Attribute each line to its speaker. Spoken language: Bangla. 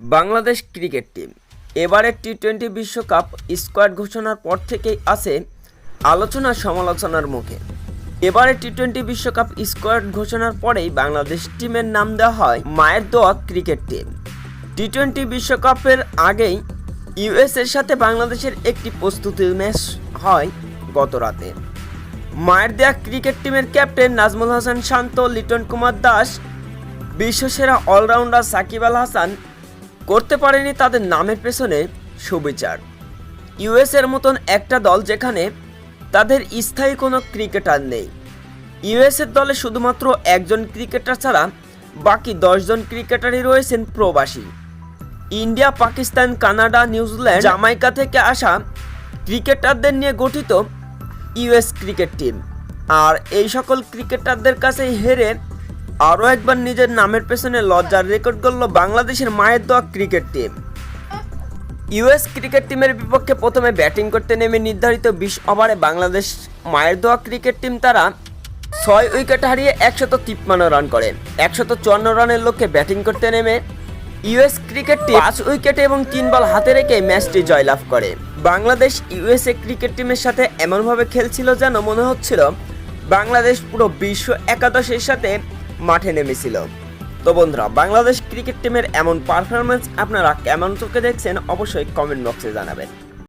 Speaker 1: Bangladesh cricket team. এবারের টি টোয়েন্টি বিশ্বকাপ স্কোয়াড ঘোষণার পর থেকেই আছে আলোচনা সমালোচনার মুখে। এবারে টি টোয়েন্টি বিশ্বকাপ স্কোয়াড ঘোষণার পরেই বাংলাদেশ টিমের নাম দেওয়া হয় মায়ের দোয়া ক্রিকেট টিম। টি টোয়েন্টি বিশ্বকাপের আগেই ইউএসের সাথে বাংলাদেশের একটি প্রস্তুতি ম্যাচ হয় গত রাতে। মায়ের দেয়া ক্রিকেট টিমের ক্যাপ্টেন নাজমুল হাসান শান্ত, লিটন কুমার দাস, বিশ্বসেরা অলরাউন্ডার সাকিব আল হাসান করতে পারেনি তাদের নামের পেছনে সুবিচার। ইউএসের মতন একটা দল যেখানে তাদের স্থায়ী কোনো ক্রিকেটার নেই। ইউএসের দলে শুধুমাত্র একজন ক্রিকেটার ছাড়া বাকি দশজন ক্রিকেটারই রয়েছেন প্রবাসী। India, Pakistan, Canada, New Zealand, Jamaica থেকে আসা ক্রিকেটারদের নিয়ে গঠিত ইউএস ক্রিকেট টিম। আর এই সকল ক্রিকেটারদের কাছে হেরে আরও একবার নিজের নামের পেছনে লজ্জার রেকর্ড করল বাংলাদেশের মায়ের দোয়া ক্রিকেট টিম। ইউএস ক্রিকেট টিমের বিপক্ষে প্রথমে ব্যাটিং করতে নেমে নির্ধারিত বিশ ওভারে বাংলাদেশ মায়ের দোয়া ক্রিকেট টিম তারা ছয় উইকেট হারিয়ে একশত তিপ্পান্ন রান করে। একশত চুয়ান্ন রানের লক্ষ্যে ব্যাটিং করতে নেমে ইউএস ক্রিকেট টিম পাঁচ উইকেট এবং তিন বল হাতে রেখে ম্যাচটি জয়লাভ করে। বাংলাদেশ ইউএসএ ক্রিকেট টিমের সাথে এমনভাবে খেলছিল যেন মনে হচ্ছিল বাংলাদেশ পুরো বিশ্ব একাদশের সাথে মাঠে নেমেছিল। তো বন্ধুরা, বাংলাদেশ ক্রিকেট টিমের এমন পারফরমেন্স আপনারা কেমন চোখে দেখছেন অবশ্যই কমেন্ট বক্সে জানাবেন।